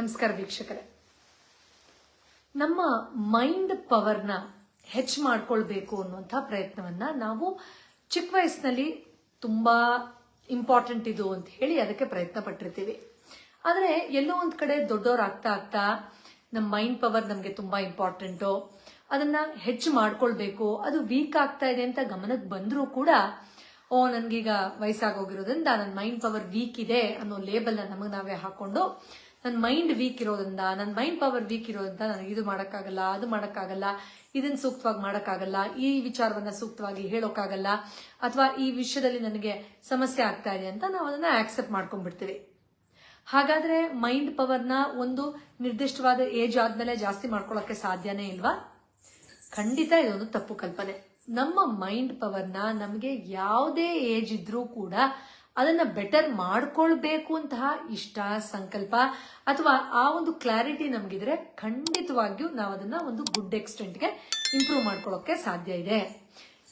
ನಮಸ್ಕಾರ ವೀಕ್ಷಕರೇ. ನಮ್ಮ ಮೈಂಡ್ ಪವರ್ನ ಹೆಚ್ಚು ಮಾಡ್ಕೊಳ್ಬೇಕು ಅನ್ನುವಂಥ ಪ್ರಯತ್ನವನ್ನ ನಾವು ಚಿಕ್ಕ ವಯಸ್ಸಿನಲ್ಲಿ ತುಂಬಾ ಇಂಪಾರ್ಟೆಂಟ್ ಇದು ಅಂತ ಹೇಳಿ ಅದಕ್ಕೆ ಪ್ರಯತ್ನ ಪಟ್ಟಿರ್ತೀವಿ. ಆದರೆ ಎಲ್ಲೋ ಒಂದು ಕಡೆ ದೊಡ್ಡವರಾಗ್ತಾ ಆಗ್ತಾ ನಮ್ಮ ಮೈಂಡ್ ಪವರ್ ನಮಗೆ ತುಂಬಾ ಇಂಪಾರ್ಟೆಂಟು ಅದನ್ನ ಹೆಚ್ಚು ಮಾಡ್ಕೊಳ್ಬೇಕು. ಅದು ವೀಕ್ ಆಗ್ತಾ ಇದೆ ಅಂತ ಗಮನಕ್ಕೆ ಬಂದರೂ ಕೂಡ, ಓ, ನನ್ಗೀಗ ವಯಸ್ಸಾಗೋಗಿರೋದ್ರಿಂದ ನನ್ನ ಮೈಂಡ್ ಪವರ್ ವೀಕ್ ಇದೆ ಅನ್ನೋ ಲೇಬಲ್ ನಮಗೆ ನಾವೇ ಹಾಕೊಂಡು ನನ್ನ ಮೈಂಡ್ ವೀಕ್ ಇರೋದ್ರಿಂದ ನನ್ನ ಮೈಂಡ್ ಪವರ್ ವೀಕ್ ಇರೋದ್ರಿಂದ ನನಗೆ ಇದು ಮಾಡೋಕ್ಕಾಗಲ್ಲ, ಅದು ಮಾಡೋಕ್ಕಾಗಲ್ಲ ಇದನ್ನ ಸೂಕ್ತವಾಗಿ ಮಾಡೋಕ್ಕಾಗಲ್ಲ, ಈ ವಿಚಾರವನ್ನ ಸೂಕ್ತವಾಗಿ ಹೇಳೋಕ್ಕಾಗಲ್ಲ, ಅಥವಾ ಈ ವಿಷಯದಲ್ಲಿ ನನಗೆ ಸಮಸ್ಯೆ ಆಗ್ತಾ ಇದೆ ಅಂತ ನಾವು ಅದನ್ನ ಆಕ್ಸೆಪ್ಟ್ ಮಾಡ್ಕೊಂಡ್ಬಿಡ್ತೀವಿ. ಹಾಗಾದ್ರೆ ಮೈಂಡ್ ಪವರ್ನ ಒಂದು ನಿರ್ದಿಷ್ಟವಾದ ಏಜ್ ಆದ್ಮೇಲೆ ಜಾಸ್ತಿ ಮಾಡ್ಕೊಳ್ಳೋಕೆ ಸಾಧ್ಯನೇ ಇಲ್ವಾ? ಖಂಡಿತ ಇದೊಂದು ತಪ್ಪು ಕಲ್ಪನೆ. ನಮ್ಮ ಮೈಂಡ್ ಪವರ್ನ ನಮಗೆ ಯಾವುದೇ ಏಜ್ ಇದ್ರೂ ಕೂಡ ಅದನ್ನ ಬೆಟರ್ ಮಾಡ್ಕೊಳ್ಬೇಕು ಅಂತಹ ಇಷ್ಟ, ಸಂಕಲ್ಪ ಅಥವಾ ಆ ಒಂದು ಕ್ಲಾರಿಟಿ ನಮಗಿದ್ರೆ ಖಂಡಿತವಾಗಿಯೂ ನಾವು ಅದನ್ನ ಒಂದು ಗುಡ್ ಎಕ್ಸ್ಟೆಂಟ್ಗೆ ಇಂಪ್ರೂವ್ ಮಾಡ್ಕೊಳ್ಳೋಕೆ ಸಾಧ್ಯ ಇದೆ.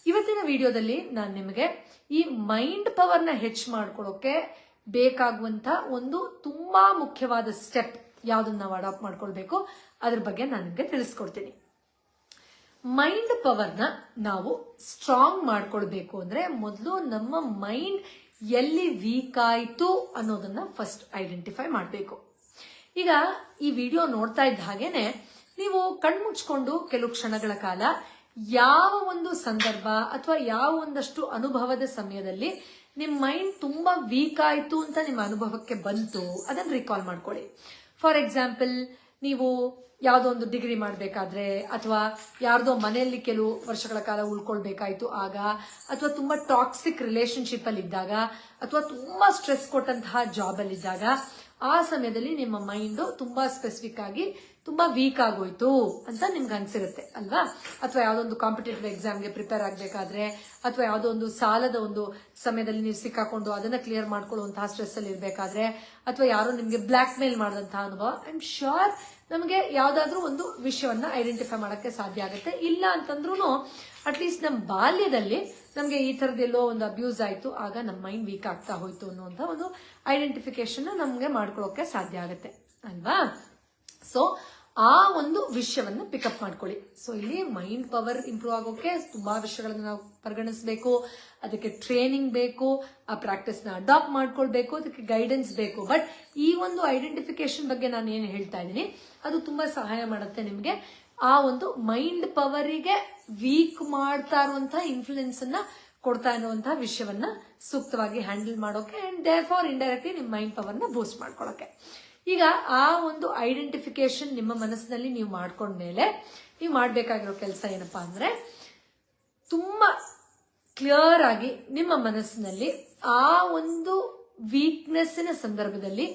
ಇವತ್ತಿನ ವಿಡಿಯೋದಲ್ಲಿ ನಾನು ನಿಮಗೆ ಈ ಮೈಂಡ್ ಪವರ್ನ ಹೆಚ್ಚು ಮಾಡ್ಕೊಳ್ಳೋಕೆ ಬೇಕಾಗುವಂತ ಒಂದು ತುಂಬಾ ಮುಖ್ಯವಾದ ಸ್ಟೆಪ್ ಯಾವ್ದನ್ನ ನಾವು ಅಡಾಪ್ಟ್ ಮಾಡ್ಕೊಳ್ಬೇಕು, ಅದ್ರ ಬಗ್ಗೆ ನಾನು ನಿಮಗೆ ತಿಳಿಸ್ಕೊಡ್ತೀನಿ. ಮೈಂಡ್ ಪವರ್ನ ನಾವು ಸ್ಟ್ರಾಂಗ್ ಮಾಡ್ಕೊಳ್ಬೇಕು ಅಂದ್ರೆ ಮೊದಲು ನಮ್ಮ ಮೈಂಡ್ ಎಲ್ಲಿ ವೀಕ್ ಆಯ್ತು ಅನ್ನೋದನ್ನ ಫಸ್ಟ್ ಐಡೆಂಟಿಫೈ ಮಾಡಬೇಕು. ಈಗ ಈ ವಿಡಿಯೋ ನೋಡ್ತಾ ಇದ್ದ ಹಾಗೇನೆ, ನೀವು ಕಣ್ಮುಚ್ಕೊಂಡು ಕೆಲವು ಕ್ಷಣಗಳ ಕಾಲ ಯಾವ ಒಂದು ಸಂದರ್ಭ ಅಥವಾ ಯಾವ ಒಂದಷ್ಟು ಅನುಭವದ ಸಮಯದಲ್ಲಿ ನಿಮ್ಮ ಮೈಂಡ್ ತುಂಬಾ ವೀಕ್ ಆಯ್ತು ಅಂತ ನಿಮ್ಮ ಅನುಭವಕ್ಕೆ ಬಂತು, ಅದನ್ನ ರಿಕಾಲ್ ಮಾಡ್ಕೊಳ್ಳಿ. ಫಾರ್ ಎಕ್ಸಾಂಪಲ್ ನೀವು ಯಾವುದೋ ಒಂದು ಡಿಗ್ರಿ ಮಾಡಬೇಕಾದ್ರೆ ಅಥವಾ ಯಾರ್ದೋ ಮನೆಯಲ್ಲಿ ಕೆಲವು ವರ್ಷಗಳ ಕಾಲ ಉಳ್ಕೊಳ್ಬೇಕಾಯ್ತು ಆಗ, ಅಥವಾ ತುಂಬ ಟಾಕ್ಸಿಕ್ ರಿಲೇಶನ್ಶಿಪ್ ಅಲ್ಲಿ ಇದ್ದಾಗ, ಅಥವಾ ತುಂಬಾ ಸ್ಟ್ರೆಸ್ ಕೊಟ್ಟಂತಹ ಜಾಬ್ ಅಲ್ಲಿ ಇದ್ದಾಗ, ಆ ಸಮಯದಲ್ಲಿ ನಿಮ್ಮ ಮೈಂಡ್ ತುಂಬಾ ಸ್ಪೆಸಿಫಿಕ್ ಆಗಿ ತುಂಬಾ ವೀಕ್ ಆಗೋಯ್ತು ಅಂತ ನಿಮ್ಗೆ ಅನ್ಸಿರುತ್ತೆ, ಅಲ್ವಾ? ಅಥವಾ ಯಾವುದೋ ಒಂದು ಕಾಂಪಿಟೇಟಿವ್ ಎಕ್ಸಾಮ್ಗೆ ಪ್ರಿಪೇರ್ ಆಗಬೇಕಾದ್ರೆ, ಅಥವಾ ಯಾವುದೋ ಒಂದು ಸಾಲದ ಒಂದು ಸಮಯದಲ್ಲಿ ನೀವು ಸಿಕ್ಕಾಕೊಂಡು ಅದನ್ನ ಕ್ಲಿಯರ್ ಮಾಡ್ಕೊಳ್ಳುವಂತಹ ಸ್ಟ್ರೆಸ್ ಅಲ್ಲಿ ಇರಬೇಕಾದ್ರೆ, ಅಥವಾ ಯಾರೋ ನಿಮ್ಗೆ ಬ್ಲಾಕ್ ಮೇಲ್ ಮಾಡಿದಂತಹ ಅನುಭವ ಐ ಆಮ್ ಶೋರ್ ನಮಗೆ ಯಾವ್ದಾದ್ರೂ ಒಂದು ವಿಷಯವನ್ನ ಐಡೆಂಟಿಫೈ ಮಾಡೋಕ್ಕೆ ಸಾಧ್ಯ ಆಗುತ್ತೆ. ಇಲ್ಲ ಅಂತಂದ್ರೂ ಅಟ್ಲೀಸ್ಟ್ ನಮ್ಮ ಬಾಲ್ಯದಲ್ಲಿ ನಮಗೆ ಈ ಥರದ್ದೆಲ್ಲೋ ಒಂದು ಅಬ್ಯೂಸ್ ಆಯಿತು, ಆಗ ನಮ್ಮ ಮೈಂಡ್ ವೀಕ್ ಆಗ್ತಾ ಹೋಯ್ತು ಅನ್ನುವಂಥ ಒಂದು ಐಡೆಂಟಿಫಿಕೇಶನ್ ನಮಗೆ ಮಾಡ್ಕೊಳ್ಳೋಕೆ ಸಾಧ್ಯ ಆಗುತ್ತೆ, ಅಲ್ವಾ? ಸೊ ಆ ಒಂದು ವಿಷಯವನ್ನ ಪಿಕಪ್ ಮಾಡ್ಕೊಳ್ಳಿ. ಸೊ ಇಲ್ಲಿ ಮೈಂಡ್ ಪವರ್ ಇಂಪ್ರೂವ್ ಆಗೋಕೆ ತುಂಬಾ ವಿಷಯಗಳನ್ನು ನಾವು ಪರಿಗಣಿಸಬೇಕು. ಅದಕ್ಕೆ ಟ್ರೈನಿಂಗ್ ಬೇಕು. ಆ ಪ್ರಾಕ್ಟೀಸ್ನ ಅಡಾಪ್ಟ್ ಮಾಡ್ಕೊಳ್ಬೇಕು. ಅದಕ್ಕೆ ಗೈಡೆನ್ಸ್ ಬೇಕು. ಬಟ್ ಈ ಒಂದು ಐಡೆಂಟಿಫಿಕೇಶನ್ ಬಗ್ಗೆ ನಾನು ಏನು ಹೇಳ್ತಾ ಇದ್ದೀನಿ, ಅದು ತುಂಬಾ ಸಹಾಯ ಮಾಡುತ್ತೆ ನಿಮಗೆ. ಆ ಒಂದು ಮೈಂಡ್ ಪವರಿಗೆ ವೀಕ್ ಮಾಡ್ತಾ ಇರುವಂತಹ ಇನ್ಫ್ಲುಯೆನ್ಸ್ ಅನ್ನ ಕೊಡ್ತಾ ಇರುವಂತಹ ವಿಷಯವನ್ನ ಸೂಕ್ತವಾಗಿ ಹ್ಯಾಂಡಲ್ ಮಾಡೋಕೆ ಅಂಡ್ ದೇರ್ ಫಾರ್ ಇಂಡೈರೆಕ್ಟ್ಲಿ ನಿಮ್ಮ ಮೈಂಡ್ ಪವರ್ನ ಬೂಸ್ಟ್ ಮಾಡ್ಕೊಳ್ಳೋಕೆ. ಈಗ ಆ ಒಂದು ಐಡೆಂಟಿಫಿಕೇಶನ್ ನಿಮ್ಮ ಮನಸ್ಸಿನಲ್ಲಿ ನೀವು ಮಾಡ್ಕೊಂಡ್ಮೇಲೆ ನೀವು ಮಾಡಬೇಕಾಗಿರೋ ಕೆಲಸ ಏನಪ್ಪಾ ಅಂದರೆ ತುಂಬ ಕ್ಲಿಯರ್ ಆಗಿ ನಿಮ್ಮ ಮನಸ್ಸಿನಲ್ಲಿ ಆ ಒಂದು ವೀಕ್ನೆಸ್ಸಿನ ಸಂದರ್ಭದಲ್ಲಿ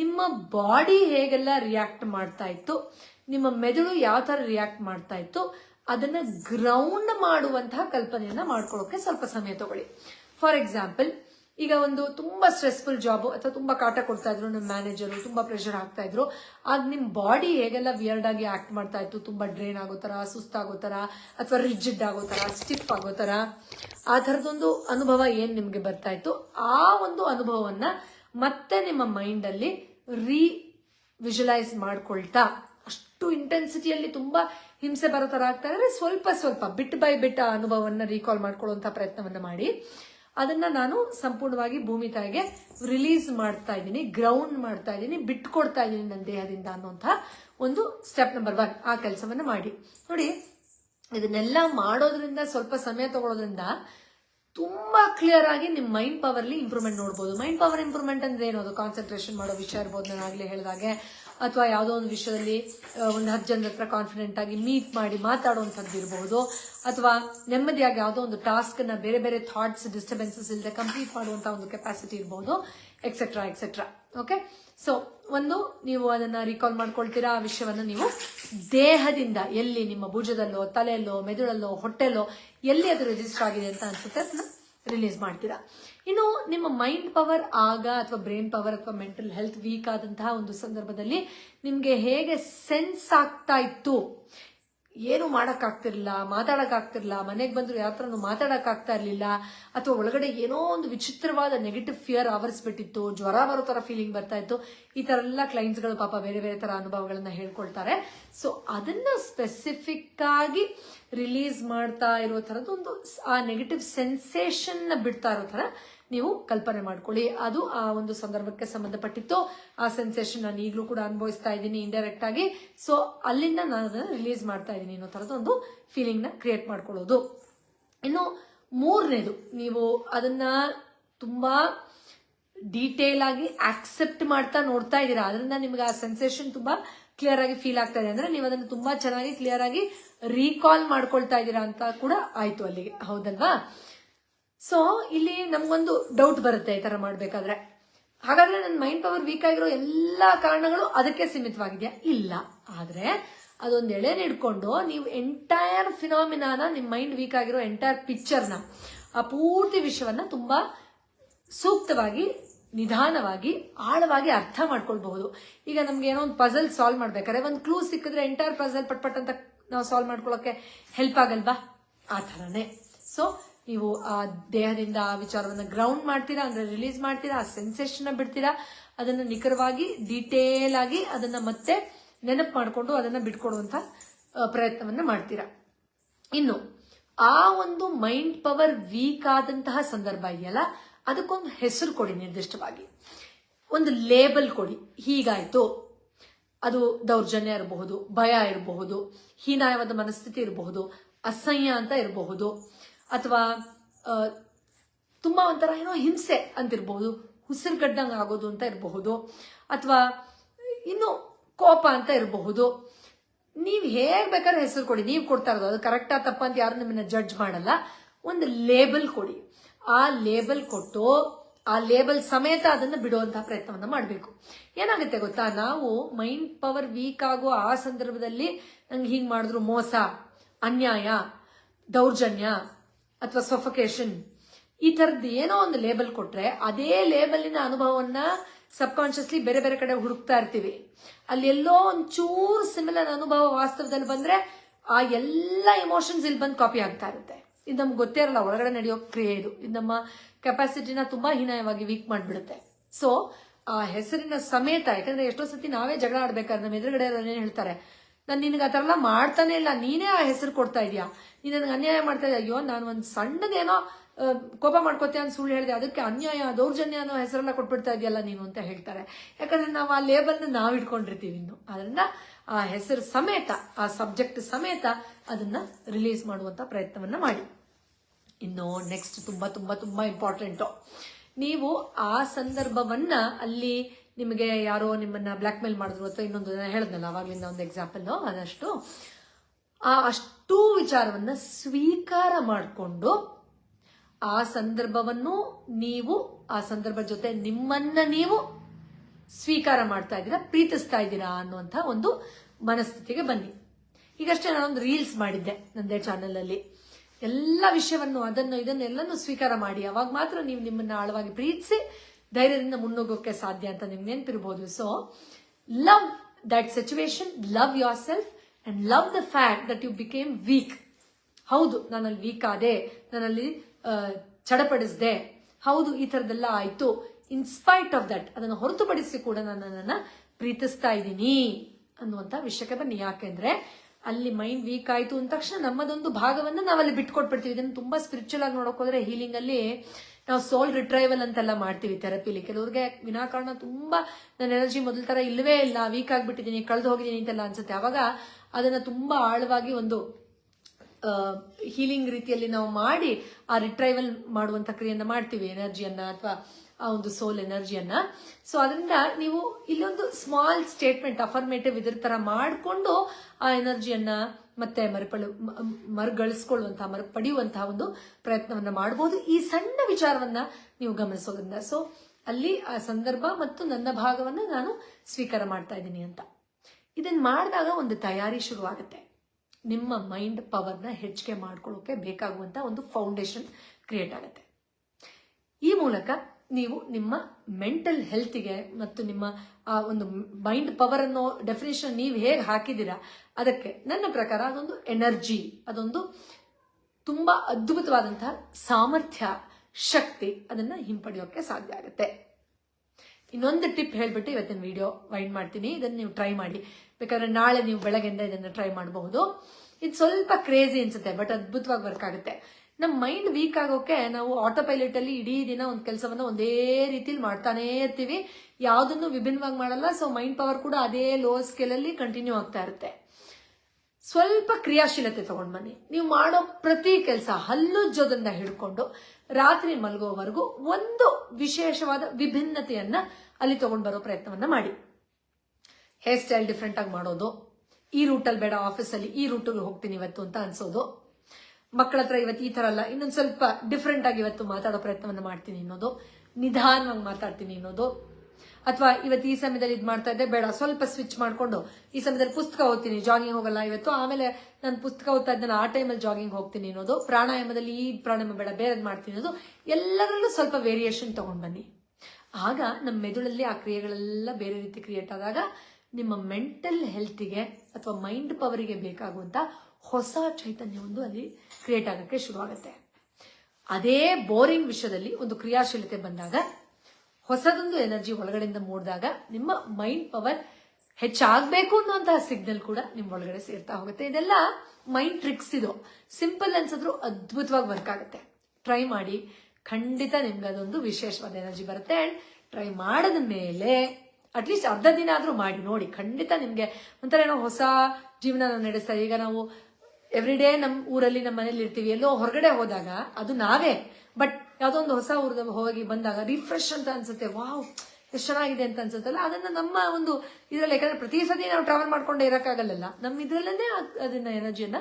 ನಿಮ್ಮ ಬಾಡಿ ಹೇಗೆಲ್ಲ ರಿಯಾಕ್ಟ್ ಮಾಡ್ತಾ ಇತ್ತು, ನಿಮ್ಮ ಮೆದುಳು ಯಾವ ತರ ರಿಯಾಕ್ಟ್ ಮಾಡ್ತಾ ಇತ್ತು, ಅದನ್ನ ಗ್ರೌಂಡ್ ಮಾಡುವಂತಹ ಕಲ್ಪನೆಯನ್ನ ಮಾಡ್ಕೊಳ್ಳೋಕೆ ಸ್ವಲ್ಪ ಸಮಯ ತಗೊಳ್ಳಿ. ಫಾರ್ ಎಕ್ಸಾಂಪಲ್ ಈಗ ಒಂದು ತುಂಬಾ ಸ್ಟ್ರೆಸ್ಫುಲ್ ಜಾಬ್ ಅಥವಾ ತುಂಬಾ ಕಾಟ ಕೊಡ್ತಾ ಇದ್ರು ನಿಮ್ಮ ಮ್ಯಾನೇಜರು ತುಂಬಾ ಪ್ರೆಷರ್ ಹಾಕ್ತಾ ಇದ್ರು. ಆಗ ನಿಮ್ಮ ಬಾಡಿ ಹೇಗೆಲ್ಲ ವಿಯರ್ಡ್ ಆಗಿ ಆಕ್ಟ್ ಮಾಡ್ತಾ ಇತ್ತು? ತುಂಬಾ ಡ್ರೈನ್ ಆಗೋ ತರ, ಸುಸ್ತಾಗೋ ತರ, ಅಥವಾ ರಿಜಿಡ್ ಆಗೋ ತರ ಸ್ಟಿಫ್ ಆಗೋ ತರ? ಆ ಥರದೊಂದು ಅನುಭವ ಏನ್ ನಿಮ್ಗೆ ಬರ್ತಾ ಇತ್ತು? ಆ ಒಂದು ಅನುಭವವನ್ನ ಮತ್ತೆ ನಿಮ್ಮ ಮೈಂಡ್ ಅಲ್ಲಿ ರೀ ವಿಜುಲೈಸ್ ಮಾಡ್ಕೊಳ್ತಾ, ಅಷ್ಟು ಇಂಟೆನ್ಸಿಟಿಯಲ್ಲಿ ತುಂಬಾ ಹಿಂಸೆ ಬರೋ ತರ ಆಗ್ತಾ ಇದ್ರೆ ಸ್ವಲ್ಪ ಸ್ವಲ್ಪ ಬಿಟ್ ಬೈ ಬಿಟ್ ಆ ಅನುಭವವನ್ನ ರೀಕಾಲ್ ಮಾಡ್ಕೊಳ್ಳುವಂತ ಪ್ರಯತ್ನವನ್ನ ಮಾಡಿ. ಅದನ್ನ ನಾನು ಸಂಪೂರ್ಣವಾಗಿ ಭೂಮಿ ತಾಯಿಗೆ ರಿಲೀಸ್ ಮಾಡ್ತಾ ಇದ್ದೀನಿ ಗ್ರೌಂಡ್ ಮಾಡ್ತಾ ಇದ್ದೀನಿ, ಬಿಟ್ಕೊಡ್ತಾ ಇದ್ದೀನಿ ನನ್ನ ದೇಹದಿಂದ ಅನ್ನುವಂಥ ಒಂದು ಸ್ಟೆಪ್ ನಂಬರ್ ಒನ್ ಆ ಕೆಲಸವನ್ನ ಮಾಡಿ. ನೋಡಿ, ಇದನ್ನೆಲ್ಲ ಮಾಡೋದ್ರಿಂದ, ಸ್ವಲ್ಪ ಸಮಯ ತಗೊಳ್ಳೋದ್ರಿಂದ ತುಂಬಾ ಕ್ಲಿಯರ್ ಆಗಿ ನಿಮ್ಮ ಮೈಂಡ್ ಪವರ್ಲಿ ಇಂಪ್ರೂವ್ಮೆಂಟ್ ನೋಡ್ಬೋದು. ಮೈಂಡ್ ಪವರ್ ಇಂಪ್ರೂವ್ಮೆಂಟ್ ಅಂದ್ರೆ ಅದು ಕಾನ್ಸಂಟ್ರೇಷನ್ ಮಾಡೋ ವಿಷಯ ಇರ್ಬೋದು, ನಾನು ಆಗ್ಲೇ ಹೇಳಿದಾಗೆ. ಅಥವಾ ಯಾವುದೋ ಒಂದು ವಿಷಯದಲ್ಲಿ ಒಂದು ಹತ್ತು ಜನರ ಹತ್ರ ಕಾನ್ಫಿಡೆಂಟ್ ಆಗಿ ಮೀಟ್ ಮಾಡಿ ಮಾತಾಡುವಂಥದ್ದು ಇರಬಹುದು ಅಥವಾ ನೆಮ್ಮದಿಯಾಗಿ ಯಾವುದೋ ಒಂದು ಟಾಸ್ಕ್ನ ಬೇರೆ ಬೇರೆ ಥಾಟ್ಸ್ ಡಿಸ್ಟರ್ಬೆನ್ಸಸ್ ಇಲ್ಲದೆ ಕಂಪ್ಲೀಟ್ ಮಾಡುವಂತ ಒಂದು ಕೆಪಾಸಿಟಿ ಇರಬಹುದು ಎಕ್ಸೆಟ್ರಾ ಎಕ್ಸೆಟ್ರಾ ಓಕೆ ಸೊ ಒಂದು, ನೀವು ಅದನ್ನ ರಿಕಾಲ್ ಮಾಡ್ಕೊಳ್ತೀರಾ? ಆ ವಿಷಯವನ್ನ ನೀವು ದೇಹದಿಂದ ಎಲ್ಲಿ ನಿಮ್ಮ ಭುಜದಲ್ಲೋ, ತಲೆಯಲ್ಲೋ, ಮೆದುಳಲ್ಲೋ ಹೊಟ್ಟೆಲ್ಲೋ ಎಲ್ಲಿ ಅದು ರಿಜಿಸ್ಟರ್ ಆಗಿದೆ ಅಂತ ಅನ್ಸುತ್ತೆ? ಅದನ್ನ ರಿಲೀಸ್ ಮಾಡ್ತೀರಾ. ಇನ್ನು ನಿಮ್ಮ ಮೈಂಡ್ ಪವರ್ ಆಗ ಅಥವಾ ಬ್ರೈನ್ ಪವರ್ ಅಥವಾ ಮೆಂಟಲ್ ಹೆಲ್ತ್ ವೀಕ್ ಆದಂತಹ ಒಂದು ಸಂದರ್ಭದಲ್ಲಿ ನಿಮಗೆ ಹೇಗೆ ಸೆನ್ಸ್ ಆಗ್ತಾ ಇತ್ತು? ಏನು ಮಾಡೋಕ್ಕಾಗ್ತಿರ್ಲಿಲ್ಲ, ಮಾತಾಡೋಕ್ಕಾಗ್ತಿರ್ಲಿಲ್ಲ, ಮನೆಗೆ ಬಂದ್ರು ಯಾವ ಥರನೂ ಮಾತಾಡೋಕ್ಕಾಗ್ತಾ ಇರಲಿಲ್ಲ, ಅಥವಾ ಒಳಗಡೆ ಏನೋ ಒಂದು ವಿಚಿತ್ರವಾದ ನೆಗೆಟಿವ್ ಫಿಯರ್ ಆವರಿಸ್ಬಿಟ್ಟಿತ್ತು, ಜ್ವರ ಬರೋ ಥರ ಫೀಲಿಂಗ್ ಬರ್ತಾ ಇತ್ತು, ಈ ಥರ ಎಲ್ಲ ಕ್ಲೈಂಟ್ಸ್ಗಳು ಪಾಪ ಬೇರೆ ಬೇರೆ ಥರ ಅನುಭವಗಳನ್ನ ಹೇಳ್ಕೊಳ್ತಾರೆ. ಸೊ ಅದನ್ನ ಸ್ಪೆಸಿಫಿಕ್ ಆಗಿ ರಿಲೀಸ್ ಮಾಡ್ತಾ ಇರೋ ಥರದ್ದು ಒಂದು ಆ ನೆಗೆಟಿವ್ ಸೆನ್ಸೇಷನ್ನ ಬಿಡ್ತಾ ಇರೋ ಥರ ನೀವು ಕಲ್ಪನೆ ಮಾಡ್ಕೊಳ್ಳಿ. ಅದು ಆ ಒಂದು ಸಂದರ್ಭಕ್ಕೆ ಸಂಬಂಧಪಟ್ಟಿತ್ತು. ಆ ಸೆನ್ಸೇಷನ್ ನಾನು ಈಗಲೂ ಕೂಡ ಅನುಭವಿಸ್ತಾ ಇದ್ದೀನಿ ಇಂಡೈರೆಕ್ಟ್ ಆಗಿ. ಸೊ ಅಲ್ಲಿಂದ ನಾನು ಅದನ್ನು ರಿಲೀಸ್ ಮಾಡ್ತಾ ಇದ್ದೀನಿ ಅನ್ನೋ ಥರದ ಒಂದು ಫೀಲಿಂಗ್ನ ಕ್ರಿಯೇಟ್ ಮಾಡ್ಕೊಳ್ಳೋದು. ಇನ್ನು ಮೂರನೇದು, ನೀವು ಅದನ್ನ ತುಂಬಾ ಡೀಟೇಲ್ ಆಗಿ ಆಕ್ಸೆಪ್ಟ್ ಮಾಡ್ತಾ ನೋಡ್ತಾ ಇದ್ದೀರಾ. ಅದರಿಂದ ನಿಮ್ಗೆ ಆ ಸೆನ್ಸೇಷನ್ ತುಂಬಾ ಕ್ಲಿಯರ್ ಆಗಿ ಫೀಲ್ ಆಗ್ತಾ ಇದೆ. ಅಂದ್ರೆ ನೀವು ಅದನ್ನು ತುಂಬಾ ಚೆನ್ನಾಗಿ ಕ್ಲಿಯರ್ ಆಗಿ ರೀಕಾಲ್ ಮಾಡ್ಕೊಳ್ತಾ ಇದ್ದೀರಾ ಅಂತ ಕೂಡ ಆಯ್ತು ಅಲ್ಲಿಗೆ. ಹೌದಲ್ವಾ? ಸೊ ಇಲ್ಲಿ ನಮ್ಗೊಂದು ಡೌಟ್ ಬರುತ್ತೆ ಈ ತರ ಮಾಡ್ಬೇಕಾದ್ರೆ. ಹಾಗಾದ್ರೆ ನನ್ನ ಮೈಂಡ್ ಪವರ್ ವೀಕ್ ಆಗಿರೋ ಎಲ್ಲಾ ಕಾರಣಗಳು ಅದಕ್ಕೆ ಸೀಮಿತವಾಗಿದೆಯಾ? ಇಲ್ಲ. ಆದ್ರೆ ಅದೊಂದು ಎಳೆ ಹಿಡ್ಕೊಂಡು ನೀವು ಎಂಟೈರ್ ಫಿನಾಮಿನಾನ ನಿಮ್ಮ ಮೈಂಡ್ ವೀಕ್ ಆಗಿರೋ ಎಂಟೈರ್ ಪಿಕ್ಚರ್ನ ಆ ಪೂರ್ತಿ ವಿಷಯವನ್ನ ತುಂಬಾ ಸೂಕ್ತವಾಗಿ, ನಿಧಾನವಾಗಿ, ಆಳವಾಗಿ ಅರ್ಥ ಮಾಡ್ಕೊಳ್ಬಹುದು. ಈಗ ನಮ್ಗೆ ಏನೋ ಒಂದು ಪಜಲ್ ಸಾಲ್ವ್ ಮಾಡ್ಬೇಕಾದ್ರೆ, ಒಂದು ಕ್ಲೂ ಸಿಕ್ಕಿದ್ರೆ ಎಂಟೈರ್ ಪಜಲ್ ಪಟ್ ಪಟ್ ಅಂತ ನಾವು ಸಾಲ್ವ್ ಮಾಡ್ಕೊಳ್ಳೋಕೆ ಹೆಲ್ಪ್ ಆಗಲ್ವಾ? ಆ ಥರನೇ. ಸೊ ನೀವು ಆ ದೇಹದಿಂದ ಆ ವಿಚಾರವನ್ನು ಗ್ರೌಂಡ್ ಮಾಡ್ತೀರಾ, ಅಂದ್ರೆ ರಿಲೀಸ್ ಮಾಡ್ತೀರಾ, ಆ ಸೆನ್ಸೇಷನ್ ಬಿಡ್ತೀರಾ, ಅದನ್ನ ನಿಖರವಾಗಿ ಡೀಟೇಲ್ ಆಗಿ ಅದನ್ನ ಮತ್ತೆ ನೆನಪು ಮಾಡಿಕೊಂಡು ಅದನ್ನ ಬಿಟ್ಕೊಡುವಂತ ಪ್ರಯತ್ನವನ್ನ ಮಾಡ್ತೀರಾ. ಇನ್ನು, ಆ ಒಂದು ಮೈಂಡ್ ಪವರ್ ವೀಕ್ ಆದಂತಹ ಸಂದರ್ಭ ಇದೆಯಲ್ಲ, ಅದಕ್ಕೊಂದು ಹೆಸರು ಕೊಡಿ ನಿರ್ದಿಷ್ಟವಾಗಿ. ಒಂದು ಲೇಬಲ್ ಕೊಡಿ. ಹೀಗಾಯ್ತು. ಅದು ದೌರ್ಜನ್ಯ ಇರಬಹುದು, ಭಯ ಇರಬಹುದು, ಹೀನಾಯವಾದ ಮನಸ್ಥಿತಿ ಇರಬಹುದು, ಅಸಹ್ಯ ಅಂತ ಇರಬಹುದು. ಅಥವಾ ತುಂಬ ಒಂಥರ ಏನೋ ಹಿಂಸೆ ಅಂತಿರಬಹುದು ಉಸಿರುಗಡ್ಡಂಗೆ ಆಗೋದು ಅಂತ ಇರಬಹುದು, ಅಥವಾ ಇನ್ನು ಕೋಪ ಅಂತ ಇರಬಹುದು. ನೀವು ಹೇಗೆ ಬೇಕಾದ್ರೆ ಹೆಸರು ಕೊಡಿ, ನೀವು ಕೊಡ್ತಾ ಇರೋದು, ಅದು ಕರೆಕ್ಟಾ ತಪ್ಪ ಅಂತ ಯಾರು ನಿಮ್ಮನ್ನ ಜಡ್ಜ್ ಮಾಡಲ್ಲ. ಒಂದು ಲೇಬಲ್ ಕೊಡಿ. ಆ ಲೇಬಲ್ ಕೊಟ್ಟು, ಆ ಲೇಬಲ್ ಸಮೇತ ಅದನ್ನ ಬಿಡುವಂತಹ ಪ್ರಯತ್ನವನ್ನ ಮಾಡಬೇಕು. ಏನಾಗುತ್ತೆ ಗೊತ್ತಾ? ನಾವು ಮೈಂಡ್ ಪವರ್ ವೀಕ್ ಆಗೋ ಆ ಸಂದರ್ಭದಲ್ಲಿ ನಂಗೆ ಹಿಂಗೆ ಮಾಡಿದ್ರು ಮೋಸ, ಅನ್ಯಾಯ, ದೌರ್ಜನ್ಯ ಅಥವಾ ಸೊಫಕೇಶನ್ ಈ ತರದ್ದು ಏನೋ ಒಂದು ಲೇಬಲ್ ಕೊಟ್ರೆ ಅದೇ ಲೇಬಲಿನ ಅನುಭವವನ್ನ ಸಬ್ ಕಾನ್ಶಿಯಸ್ಲಿ ಬೇರೆ ಬೇರೆ ಕಡೆ ಹುಡುಕ್ತಾ ಇರ್ತೀವಿ. ಅಲ್ಲಿ ಎಲ್ಲೋ ಒಂಚೂರು ಸಿಮಿಲರ್ ಅನುಭವ ವಾಸ್ತವದಲ್ಲಿ ಬಂದ್ರೆ ಆ ಎಲ್ಲ ಎಮೋಷನ್ಸ್ ಇಲ್ಲಿ ಬಂದು ಕಾಪಿ ಆಗ್ತಾ ಇರುತ್ತೆ. ಇದು ನಮ್ಗೆ ಗೊತ್ತೇ ಇರಲ್ಲ, ಒಳಗಡೆ ನಡೆಯೋ ಕ್ರಿಯೆ ಇದು ಇದು ನಮ್ಮ ಕೆಪಾಸಿಟಿನ ತುಂಬಾ ಹೀನಾಯವಾಗಿ ವೀಕ್ ಮಾಡಿಬಿಡುತ್ತೆ. ಸೊ ಆ ಹೆಸರಿನ ಸಮೇತ, ಯಾಕಂದ್ರೆ ಎಷ್ಟೋ ಸತಿ ನಾವೇ ಜಗಳ ಆಡ್ಬೇಕಾದ್ರೆ ನಮ್ಮ ಎದುರುಗಡೆ ಏನ್ ಹೇಳ್ತಾರೆ? ನಾನು ನಿನಗೆ ಆ ಥರ ಎಲ್ಲ ಮಾಡ್ತಾನೆ ಇಲ್ಲ. ನೀನೇ ಆ ಹೆಸರು ಕೊಡ್ತಾ ಇದೀಯಾ? ನೀನು ನನಗೆ ಅನ್ಯಾಯ ಮಾಡ್ತಾ ಇದೆಯಾ? ಅಯ್ಯೋ, ನಾನು ಒಂದು ಸಣ್ಣದೇನೋ ಕೋಪ ಮಾಡ್ಕೋತೀಯ ಅಂತ ಸುಳ್ಳು ಹೇಳಿದೆ. ಅದಕ್ಕೆ ಅನ್ಯಾಯ, ದೌರ್ಜನ್ಯ ಅನ್ನೋ ಹೆಸರೆಲ್ಲ ಕೊಟ್ಬಿಡ್ತಾ ಇದೆಯಲ್ಲ ನೀನು ಅಂತ ಹೇಳ್ತಾರೆ. ಯಾಕಂದ್ರೆ ನಾವು ಆ ಲೇಬಲ್ನ ನಾವು ಇಟ್ಕೊಂಡಿರ್ತೀವಿ ಇನ್ನು. ಅದರಿಂದ ಆ ಹೆಸರು ಸಮೇತ, ಆ ಸಬ್ಜೆಕ್ಟ್ ಸಮೇತ ಅದನ್ನ ರಿಲೀಸ್ ಮಾಡುವಂತ ಪ್ರಯತ್ನವನ್ನ ಮಾಡಿ. ಇನ್ನು ನೆಕ್ಸ್ಟ್ ತುಂಬಾ ತುಂಬಾ ತುಂಬಾ ಇಂಪಾರ್ಟೆಂಟು ನೀವು ಆ ಸಂದರ್ಭವನ್ನ ಅಲ್ಲಿ ನಿಮಗೆ ಯಾರೋ ನಿಮ್ಮನ್ನ ಬ್ಲ್ಯಾಕ್ ಮೇಲ್ ಮಾಡಿದ್ರು ಅಥವಾ ಇನ್ನೊಂದು ನಾನು ಹೇಳಿದ್ನಲ್ಲ, ಅವಾಗ್ಲಿಂದ ಒಂದು ಎಕ್ಸಾಂಪಲ್ ಅದಷ್ಟು. ಆ ಅಷ್ಟೂ ವಿಚಾರವನ್ನ ಸ್ವೀಕಾರ ಮಾಡಿಕೊಂಡು ಆ ಸಂದರ್ಭವನ್ನು ನೀವು, ಆ ಸಂದರ್ಭ ಜೊತೆ ನಿಮ್ಮನ್ನ ನೀವು ಸ್ವೀಕಾರ ಮಾಡ್ತಾ ಇದ್ದೀರಾ, ಪ್ರೀತಿಸ್ತಾ ಇದ್ದೀರಾ ಅನ್ನುವಂಥ ಒಂದು ಮನಸ್ಥಿತಿಗೆ ಬನ್ನಿ. ಈಗಷ್ಟೇ ನಾನೊಂದು ರೀಲ್ಸ್ ಮಾಡಿದ್ದೆ ನಂದೇ ಚಾನಲಲ್ಲಿ ಎಲ್ಲ ವಿಷಯವನ್ನು, ಅದನ್ನು ಇದನ್ನೆಲ್ಲನೂ ಸ್ವೀಕಾರ ಮಾಡಿ. ಅವಾಗ ಮಾತ್ರ ನೀವು ನಿಮ್ಮನ್ನ ಆಳವಾಗಿ ಪ್ರೀತಿಸಿ ಧೈರ್ಯದಿಂದ ಮುನ್ನುಗ್ಗೋಕೆ ಸಾಧ್ಯ ಅಂತ ನಿಮ್ಗೆ ನೆನ್ಪಿರ್ಬೋದು. So love that situation love yourself and love the fact that you became weak ಹೌದು ನಾನಲ್ಲಿ ವೀಕ್ ಆದೆ ನಾನಲ್ಲಿ ಚಡಪಡಿಸಿದೆ. ಹೌದು, ಈ ಥರದ್ದೆಲ್ಲ ಆಯ್ತು. ಇನ್ಸ್ಪೈಟ್ ಆಫ್ ದಟ್ ಅದನ್ನು ಹೊರತುಪಡಿಸಿ ಕೂಡ ನಾನು ನನ್ನನ್ನು ಪ್ರೀತಿಸ್ತಾ ಇದ್ದೀನಿ ಅನ್ನುವಂಥ ವಿಷಯಕ್ಕೆ ಬನ್ನಿ. ಯಾಕೆಂದ್ರೆ ಅಲ್ಲಿ ಮೈಂಡ್ ವೀಕ್ ಆಯ್ತು ಅಂದ ತಕ್ಷಣ ನಮ್ಮದೊಂದು ಭಾಗವನ್ನ ನಾವಲ್ಲಿ ಬಿಟ್ಕೊಟ್ಬಿಡ್ತೀವಿ. ಇದನ್ನು ತುಂಬಾ ಸ್ಪಿರಿಚುವಲ್ ಆಗಿ ಹೀಲಿಂಗ್ ಅಲ್ಲಿ ನಾವು ಸೋಲ್ ರಿಟ್ರೈವಲ್ ಅಂತೆಲ್ಲ ಮಾಡ್ತೀವಿ ಥೆರಪಿಲಿ ಕೆಲವ್ರಿಗೆ ವಿನಾಕಾರಣ ತುಂಬ ನನ್ನ ಎನರ್ಜಿ ಮೊದಲ ಥರ ಇಲ್ಲವೇ ಇಲ್ಲ. ವೀಕ್ ಆಗಿಬಿಟ್ಟಿದ್ದೀನಿ ಕಳೆದು ಹೋಗಿದ್ದೀನಿ ಅಂತೆಲ್ಲ ಅನ್ಸುತ್ತೆ. ಅವಾಗ ಅದನ್ನ ತುಂಬಾ ಆಳವಾಗಿ ಒಂದು ಹೀಲಿಂಗ್ ರೀತಿಯಲ್ಲಿ ನಾವು ಮಾಡಿ ಆ ರಿಟ್ರೈವಲ್ ಮಾಡುವಂತ ಕ್ರಿಯೆಯನ್ನು ಮಾಡ್ತೀವಿ. ಎನರ್ಜಿಯನ್ನು ಅಥವಾ ಆ ಒಂದು ಸೋಲ್ ಎನರ್ಜಿಯನ್ನ ಸೊ ಅದರಿಂದ ನೀವು ಇಲ್ಲೊಂದು ಸ್ಮಾಲ್ ಸ್ಟೇಟ್ಮೆಂಟ್ ಅಫರ್ಮೇಟಿವ್ ಇದ್ರ ತರ ಮಾಡಿಕೊಂಡು ಆ ಎನರ್ಜಿಯನ್ನ ಮತ್ತೆ ಮರುಪಳು ಮರುಗಳಿಸ್ಕೊಳ್ಳುವಂತಹ ಮರು ಪಡೆಯುವಂತಹ ಒಂದು ಪ್ರಯತ್ನವನ್ನ ಮಾಡಬಹುದು ಈ ಸಣ್ಣ ವಿಚಾರವನ್ನ ನೀವು ಗಮನಿಸೋದ್ರಿಂದ ಸೊ ಅಲ್ಲಿ ಆ ಸಂದರ್ಭ ಮತ್ತು ನನ್ನ ಭಾಗವನ್ನ ನಾನು ಸ್ವೀಕಾರ ಮಾಡ್ತಾ ಇದ್ದೀನಿ ಅಂತ. ಇದನ್ನ ಮಾಡಿದಾಗ ಒಂದು ತಯಾರಿ ಶುರುವಾಗುತ್ತೆ. ನಿಮ್ಮ ಮೈಂಡ್ ಪವರ್ನ ಹೆಚ್ಚಿಗೆ ಮಾಡ್ಕೊಳ್ಳೋಕೆ ಬೇಕಾಗುವಂತ ಒಂದು ಫೌಂಡೇಶನ್ ಕ್ರಿಯೇಟ್ ಆಗುತ್ತೆ. ಈ ಮೂಲಕ ನೀವು ನಿಮ್ಮ ಮೆಂಟಲ್ ಹೆಲ್ತಿಗೆ ಮತ್ತು ನಿಮ್ಮ, ಆ, ಒಂದು ಮೈಂಡ್ ಪವರ್ ಅನ್ನೋ ಡೆಫಿನೇಷನ್ ನೀವು ಹೇಗೆ ಹಾಕಿದ್ದೀರಾ, ಅದಕ್ಕೆ ನನ್ನ ಪ್ರಕಾರ ಅದೊಂದು ಎನರ್ಜಿ ಅದೊಂದು ತುಂಬ ಅದ್ಭುತವಾದಂತಹ ಸಾಮರ್ಥ್ಯ, ಶಕ್ತಿ ಅದನ್ನ ಹಿಂಪಡೆಯೋಕೆ ಸಾಧ್ಯ ಆಗುತ್ತೆ. ಇನ್ನೊಂದು ಟಿಪ್ ಹೇಳ್ಬಿಟ್ಟು ಇವತ್ತಿನ ವಿಡಿಯೋ ವೈಂಡ್ ಮಾಡ್ತೀನಿ. ಇದನ್ನು ನೀವು ಟ್ರೈ ಮಾಡಿ. ಬೇಕಾದ್ರೆ ನಾಳೆ ನೀವು ಬೆಳಗ್ಗೆಯಿಂದ ಇದನ್ನ ಟ್ರೈ ಮಾಡಬಹುದು. ಇದು ಸ್ವಲ್ಪ ಕ್ರೇಜಿ ಅನ್ಸುತ್ತೆ ಬಟ್ ಅದ್ಭುತವಾಗಿ ವರ್ಕ್ ಆಗುತ್ತೆ. ನಮ್ಮ ಮೈಂಡ್ ವೀಕ್ ಆಗೋಕೆ ನಾವು ಆಟೋ ಪೈಲಟ್ ಅಲ್ಲಿ ಇಡೀ ದಿನ ಒಂದು ಕೆಲಸವನ್ನ ಒಂದೇ ರೀತಿಲಿ ಮಾಡ್ತಾನೆ ಇರ್ತೀವಿ. ಯಾವುದನ್ನು ವಿಭಿನ್ನವಾಗಿ ಮಾಡಲ್ಲ ಸೊ ಮೈಂಡ್ ಪವರ್ ಕೂಡ ಅದೇ ಲೋ ಸ್ಕೇಲ್ ಅಲ್ಲಿ ಕಂಟಿನ್ಯೂ ಆಗ್ತಾ ಇರುತ್ತೆ. ಸ್ವಲ್ಪ ಕ್ರಿಯಾಶೀಲತೆ ತಗೊಂಡ್ ಬನ್ನಿ. ನೀವು ಮಾಡೋ ಪ್ರತಿ ಕೆಲಸ ಹಲ್ಲುಜ್ಜೋದನ್ನ ಹಿಡ್ಕೊಂಡು ರಾತ್ರಿ ಮಲಗೋವರೆಗೂ ಒಂದು ವಿಶೇಷವಾದ ವಿಭಿನ್ನತೆಯನ್ನ ಅಲ್ಲಿ ತಗೊಂಡ್ ಬರೋ ಪ್ರಯತ್ನವನ್ನ ಮಾಡಿ. ಹೇರ್ ಸ್ಟೈಲ್ ಡಿಫ್ರೆಂಟ್ ಆಗಿ ಮಾಡೋದು, ಈ ರೂಟಲ್ಲಿ ಬೇಡ ಆಫೀಸಲ್ಲಿ ಈ ರೂಟಲ್ಲಿ ಹೋಗ್ತೀನಿ ಇವತ್ತು ಅಂತ ಅನ್ಸೋದು. ಮಕ್ಕಳ ಹತ್ರ ಇವತ್ತು ಈ ತರ ಅಲ್ಲ, ಇನ್ನೊಂದು ಸ್ವಲ್ಪ ಡಿಫ್ರೆಂಟ್ ಆಗಿ ಇವತ್ತು ಮಾತಾಡೋ ಪ್ರಯತ್ನವನ್ನು ಮಾಡ್ತೀನಿ ಅನ್ನೋದು, ನಿಧಾನವಾಗಿ ಮಾತಾಡ್ತೀನಿ ಅನ್ನೋದು. ಅಥವಾ ಇವತ್ತು ಈ ಸಮಯದಲ್ಲಿ ಇದು ಮಾಡ್ತಾ ಇದ್ದೆ ಬೇಡ, ಸ್ವಲ್ಪ ಸ್ವಿಚ್ ಮಾಡ್ಕೊಂಡು ಈ ಸಮಯದಲ್ಲಿ ಪುಸ್ತಕ ಓದ್ತೀನಿ ಜಾಗಿಂಗ್ ಹೋಗಲ್ಲ ಇವತ್ತು, ಆಮೇಲೆ ನಾನು ಪುಸ್ತಕ ಓದ್ತಾ ಇದ್ದೇನೆ ಆ ಟೈಮಲ್ಲಿ ಜಾಗಿಂಗ್ ಹೋಗ್ತೀನಿ ಅನ್ನೋದು, ಪ್ರಾಣಾಯಾಮದಲ್ಲಿ ಈ ಪ್ರಾಣಾಯಾಮ ಬೇಡ ಬೇರೆ ಮಾಡ್ತೀನಿ ಅನ್ನೋದು, ಎಲ್ಲರಲ್ಲೂ ಸ್ವಲ್ಪ ವೇರಿಯೇಷನ್ ತಗೊಂಡು ಬನ್ನಿ. ಆಗ ನಮ್ಮ ಮೆದುಳಲ್ಲಿ ಆ ಕ್ರಿಯೆಗಳೆಲ್ಲ ಬೇರೆ ರೀತಿ ಕ್ರಿಯೇಟ್ ಆದಾಗ ನಿಮ್ಮ ಮೆಂಟಲ್ ಹೆಲ್ತಿಗೆ ಅಥವಾ ಮೈಂಡ್ ಪವರಿಗೆ ಬೇಕಾಗುವಂತ ಹೊಸ ಚೈತನ್ಯ ಒಂದು ಅಲ್ಲಿ ಕ್ರಿಯೇಟ್ ಆಗಕ್ಕೆ ಶುರುವಾಗುತ್ತೆ. ಅದೇ ಬೋರಿಂಗ್ ವಿಷಯದಲ್ಲಿ ಒಂದು ಕ್ರಿಯಾಶೀಲತೆ ಬಂದಾಗ, ಹೊಸದೊಂದು ಎನರ್ಜಿ ಒಳಗಡೆಯಿಂದ ಮೂಡಿದಾಗ ನಿಮ್ಮ ಮೈಂಡ್ ಪವರ್ ಹೆಚ್ಚಾಗಬೇಕು ಅನ್ನುವಂತಹ ಸಿಗ್ನಲ್ ಕೂಡ ನಿಮ್ಮ ಒಳಗಡೆ ಸೇರ್ತಾ ಹೋಗುತ್ತೆ. ಇದೆಲ್ಲ ಮೈಂಡ್ ಟ್ರಿಕ್ಸ್ ಇದು. ಸಿಂಪಲ್ ಅನ್ಸಿದ್ರು ಅದ್ಭುತವಾಗಿ ವರ್ಕ್ ಆಗುತ್ತೆ. ಟ್ರೈ ಮಾಡಿ ಖಂಡಿತ ನಿಮ್ಗೆ ಅದೊಂದು ವಿಶೇಷವಾದ ಎನರ್ಜಿ ಬರುತ್ತೆ. ಅಂಡ್ ಟ್ರೈ ಮಾಡಿದ ಮೇಲೆ ಅಟ್ಲೀಸ್ಟ್ ಅರ್ಧ ದಿನ ಆದ್ರೂ ಮಾಡಿ ನೋಡಿ. ಖಂಡಿತ ನಿಮಗೆ ಒಂಥರ ಏನೋ ಹೊಸ ಜೀವನ ನಡೆಸ್ತಾ, ಈಗ ನಾವು ಎವ್ರಿ ಡೇ ನಮ್ಮ ಊರಲ್ಲಿ ನಮ್ಮ ಮನೇಲಿ ಇರ್ತೀವಿ. ಎಲ್ಲೋ ಹೊರಗಡೆ ಹೋದಾಗ ಅದು ನಾವೇ. ಬಟ್ ಯಾವುದೋ ಒಂದು ಹೊಸ ಊರದ ಹೋಗಿ ಬಂದಾಗ ರಿಫ್ರೆಶ್ ಅಂತ ಅನ್ಸುತ್ತೆ. ವಾವ್ ಎಷ್ಟು ಚೆನ್ನಾಗಿದೆ ಅಂತ ಅನ್ಸುತ್ತಲ್ಲ? ಅದನ್ನ ನಮ್ಮ ಒಂದು ಇದರಲ್ಲಿ ಯಾಕಂದ್ರೆ ಪ್ರತಿ ಸತಿ ನಾವು ಟ್ರಾವೆಲ್ ಮಾಡ್ಕೊಂಡೇ ಇರೋಕ್ಕಾಗಲ್ಲ ನಮ್ಮ ಇದರಲ್ಲೇ ಅದ್- ಅದನ್ನ ಎನರ್ಜಿಯನ್ನ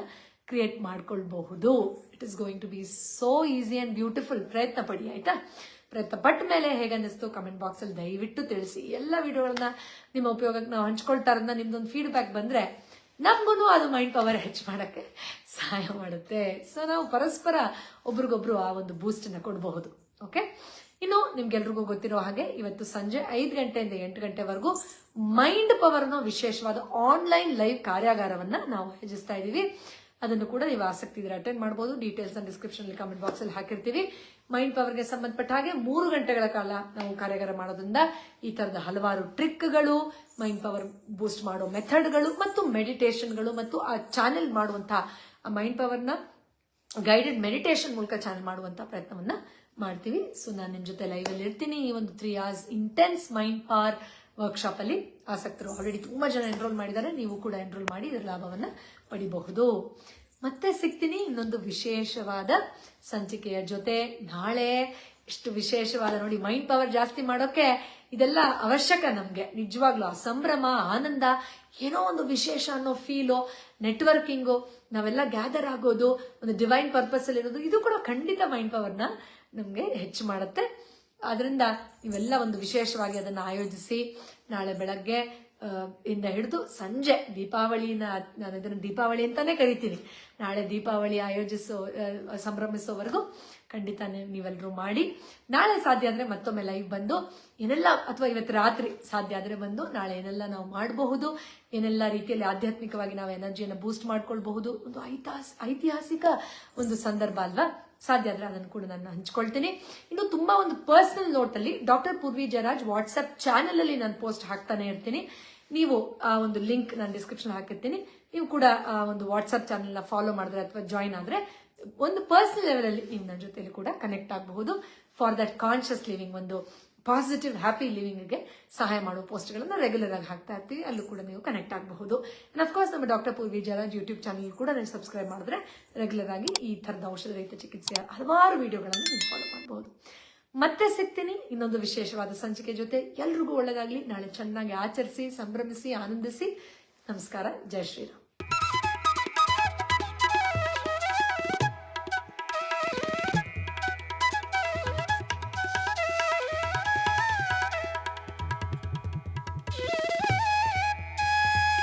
ಕ್ರಿಯೇಟ್ ಮಾಡ್ಕೊಳ್ಬಹುದು. It is going to be so easy and beautiful ಪ್ರಯತ್ನ ಪಡಿ, ಆಯ್ತಾ? ಪ್ರಯತ್ನ ಪಟ್ಟ ಮೇಲೆ ಕಮೆಂಟ್ ಬಾಕ್ಸ್ ಅಲ್ಲಿ ದಯವಿಟ್ಟು ತಿಳಿಸಿ. ಎಲ್ಲ ವಿಡಿಯೋಗಳನ್ನ ನಿಮ್ಮ ಉಪಯೋಗಕ್ಕೆ ನಾವು ಹಂಚ್ಕೊಳ್ತಾ ಇರೋದನ್ನ ನಿಮ್ದೊಂದು ಫೀಡ್ಬ್ಯಾಕ್ ಬಂದ್ರೆ ನಮ್ಗೂ ಅದು ಮೈಂಡ್ ಪವರ್ ಹೆಚ್ಚು ಮಾಡೋಕ್ಕೆ ಸಹಾಯ ಮಾಡುತ್ತೆ. ಸೊ ನಾವು ಪರಸ್ಪರ ಒಬ್ರಿಗೊಬ್ರು ಆ ಒಂದು ಬೂಸ್ಟನ್ನು ಕೊಡಬಹುದು. ಓಕೆ ಇನ್ನು ನಿಮ್ಗೆಲ್ರಿಗೂ ಗೊತ್ತಿರೋ ಹಾಗೆ ಇವತ್ತು ಸಂಜೆ ಐದು ಗಂಟೆಯಿಂದ ಎಂಟು ಗಂಟೆವರೆಗೂ ಮೈಂಡ್ ಪವರ್ನ ವಿಶೇಷವಾದ ಆನ್ಲೈನ್ ಲೈವ್ ಕಾರ್ಯಾಗಾರವನ್ನು ನಾವು ಆಯೋಜಿಸ್ತಾ ಇದ್ದೀವಿ. ಅದನ್ನು ಕೂಡ ನೀವು ಆಸಕ್ತಿ ಇದ್ರೆ ಅಟೆಂಡ್ ಮಾಡಬಹುದು ಡೀಟೇಲ್ಸ್ ಡಿಸ್ಕ್ರಿಪ್ಷನ್ ಕಮೆಂಟ್ ಬಾಕ್ಸ್ ಅಲ್ಲಿ ಹಾಕಿರ್ತೀವಿ. ಮೈಂಡ್ ಪವರ್ಗೆ ಸಂಬಂಧಪಟ್ಟ ಹಾಗೆ ಮೂರು ಗಂಟೆಗಳ ಕಾಲ ನಾವು ಕಾರ್ಯಾಗಾರ ಮಾಡೋದ್ರಿಂದ ಈ ತರದ ಹಲವಾರು ಟ್ರಿಕ್ಗಳು ಮೈಂಡ್ ಪವರ್ ಬೂಸ್ಟ್ ಮಾಡೋ ಮೆಥಡ್ಗಳು ಮತ್ತು ಮೆಡಿಟೇಷನ್ಗಳು ಮತ್ತು ಆ ಚಾನೆಲ್ ಮಾಡುವಂತಹ ಆ ಮೈಂಡ್ ಪವರ್ನ ಗೈಡೆಡ್ ಮೆಡಿಟೇಷನ್ ಮೂಲಕ ಚಾನೆಲ್ ಮಾಡುವಂತ ಪ್ರಯತ್ನವನ್ನ ಮಾಡ್ತೀವಿ. ಸೊ ನಾನು ನಿಮ್ಮ ಜೊತೆ ಲೈವ್ ಅಲ್ಲಿ ಇರ್ತೀನಿ. ಈ ಒಂದು three hours intense mind power workshop ಅಲ್ಲಿ ಆಸಕ್ತರು ಆಲ್ರೆಡಿ ತುಂಬಾ ಜನ ಎನ್ರೋಲ್ ಮಾಡಿದ್ದಾರೆ. ನೀವು ಕೂಡ ಎನ್ರೋಲ್ ಮಾಡಿ ಇದರ ಲಾಭವನ್ನ ಪಡಿಬಹುದು. ಮತ್ತೆ ಸಿಗ್ತೀನಿ ಇನ್ನೊಂದು ವಿಶೇಷವಾದ ಸಂಚಿಕೆಯ ಜೊತೆ ನಾಳೆ. ಇಷ್ಟು ವಿಶೇಷವಾದ ನೋಡಿ ಮೈಂಡ್ ಪವರ್ ಜಾಸ್ತಿ ಮಾಡೋಕೆ ಇದೆಲ್ಲ ಅವಶ್ಯಕ ನಮಗೆ. ನಿಜವಾಗ್ಲೂ ಆ ಸಂಭ್ರಮ, ಆನಂದ, ಏನೋ ಒಂದು ವಿಶೇಷ ಅನ್ನೋ ಫೀಲು ನೆಟ್ವರ್ಕಿಂಗು ನಾವೆಲ್ಲ ಗ್ಯಾದರ್ ಆಗೋದು, ಒಂದು ಡಿವೈನ್ ಪರ್ಪಸ್ ಅಲ್ಲಿ ಇರೋದು ಇದು ಕೂಡ ಖಂಡಿತ ಮೈಂಡ್ ಪವರ್ನ ನಮಗೆ ಹೆಚ್ಚು ಮಾಡುತ್ತೆ. ಆದ್ರಿಂದ ಇವೆಲ್ಲ ಒಂದು ವಿಶೇಷವಾಗಿ ಅದನ್ನ ಆಯೋಜಿಸಿ ನಾಳೆ ಬೆಳಗ್ಗೆ ಇಂದ ಹಿಡಿದು ಸಂಜೆ ದೀಪಾವಳಿನ, ನಾನು ಇದನ್ನು ದೀಪಾವಳಿ ಅಂತಾನೆ ಕರಿತೀನಿ. ನಾಳೆ ದೀಪಾವಳಿ ಆಯೋಜಿಸೋ ಸಂಭ್ರಮಿಸೋವರೆಗೂ ಖಂಡಿತ ನೀವ್- ನೀವೆಲ್ಲರೂ ಮಾಡಿ. ನಾಳೆ ಸಾಧ್ಯ ಆದ್ರೆ ಮತ್ತೊಮ್ಮೆ ಲೈವ್ ಬಂದು, ಏನೆಲ್ಲ ಅಥವಾ ಇವತ್ತು ರಾತ್ರಿ ಸಾಧ್ಯ ಆದ್ರೆ ಬಂದು, ನಾಳೆ ಏನೆಲ್ಲ ನಾವು ಮಾಡಬಹುದು, ಏನೆಲ್ಲ ರೀತಿಯಲ್ಲಿ ಆಧ್ಯಾತ್ಮಿಕವಾಗಿ ನಾವು ಎನರ್ಜಿಯನ್ನು ಬೂಸ್ಟ್ ಮಾಡ್ಕೊಳ್ಬಹುದು, ಒಂದು ಐತಿಹಾಸ, ಐತಿಹಾಸಿಕ ಒಂದು ಸಂದರ್ಭ ಅಲ್ವಾ? ಸಾಧ್ಯ ಆದ್ರೆ ಅದನ್ನು ಕೂಡ ನಾನು ಹಂಚ್ಕೊಳ್ತೀನಿ. ಇನ್ನು ತುಂಬಾ ಒಂದು ಪರ್ಸನಲ್ ನೋಟ್ ಅಲ್ಲಿ ಡಾಕ್ಟರ್ ಪೂರ್ವಿ ಜಯರಾಜ್ ವಾಟ್ಸಪ್ ಚಾನಲಲ್ಲಿ ನಾನು ಪೋಸ್ಟ್ ಹಾಕ್ತಾನೆ ಇರ್ತೀನಿ. ನೀವು ಆ ಒಂದು ಲಿಂಕ್ ನಾನು ಡಿಸ್ಕ್ರಿಪ್ಷನ್ ಹಾಕಿರ್ತೀನಿ. ನೀವು ಕೂಡ ಆ ಒಂದು ವಾಟ್ಸಪ್ ಚಾನೆಲ್ನ ಫಾಲೋ ಮಾಡಿದ್ರೆ ಅಥವಾ ಜಾಯಿನ್ ಆದ್ರೆ ಒಂದು ಪರ್ಸನಲ್ ಲೆವೆಲ್ ಅಲ್ಲಿ ನೀವು ನನ್ನ ಜೊತೆಲಿ ಕೂಡ ಕನೆಕ್ಟ್ ಆಗಬಹುದು. ಫಾರ್ ದಟ್ ಕಾನ್ಶಿಯಸ್ ಲಿವಿಂಗ್ ಒಂದು ಪಾಸಿಟಿವ್ ಹ್ಯಾಪಿ ಲಿವಿಂಗ್ಗೆ ಸಹಾಯ ಮಾಡುವ ಪೋಸ್ಟ್ಗಳನ್ನು ರೆಗ್ಯುಲರ್ ಆಗಿ ಹಾಕ್ತಾ ಇರ್ತೀವಿ. ಅಲ್ಲೂ ಕೂಡ ನೀವು ಕನೆಕ್ಟ್ ಆಗಬಹುದು. ಅಂಡ್ ಅಫ್ಕೋರ್ಸ್ ನಮ್ಮ doctor Poorvi Jayaraj YouTube channel ಕೂಡ ನೀವು ಸಬ್ಸ್ಕ್ರೈಬ್ ಮಾಡಿದ್ರೆ ರೆಗ್ಯುಲರ್ ಆಗಿ ಈ ಥರದ ಔಷಧ ರಹಿತ ಚಿಕಿತ್ಸೆಯ ಹಲವಾರು ವಿಡಿಯೋಗಳನ್ನು ನೀವು ಫಾಲೋ ಮಾಡಬಹುದು. ಮತ್ತೆ ಸಿಗ್ತೀನಿ. ಇನ್ನೊಂದು ವಿಶೇಷವಾದ ಸಂಚಿಕೆ ಜೊತೆ ಎಲ್ರಿಗೂ ಒಳ್ಳೆಯದಾಗಲಿ ನಾಳೆ ಚೆನ್ನಾಗಿ ಆಚರಿಸಿ, ಸಂಭ್ರಮಿಸಿ, ಆನಂದಿಸಿ. ನಮಸ್ಕಾರ. ಜೈ ಶ್ರೀರಾಮ್.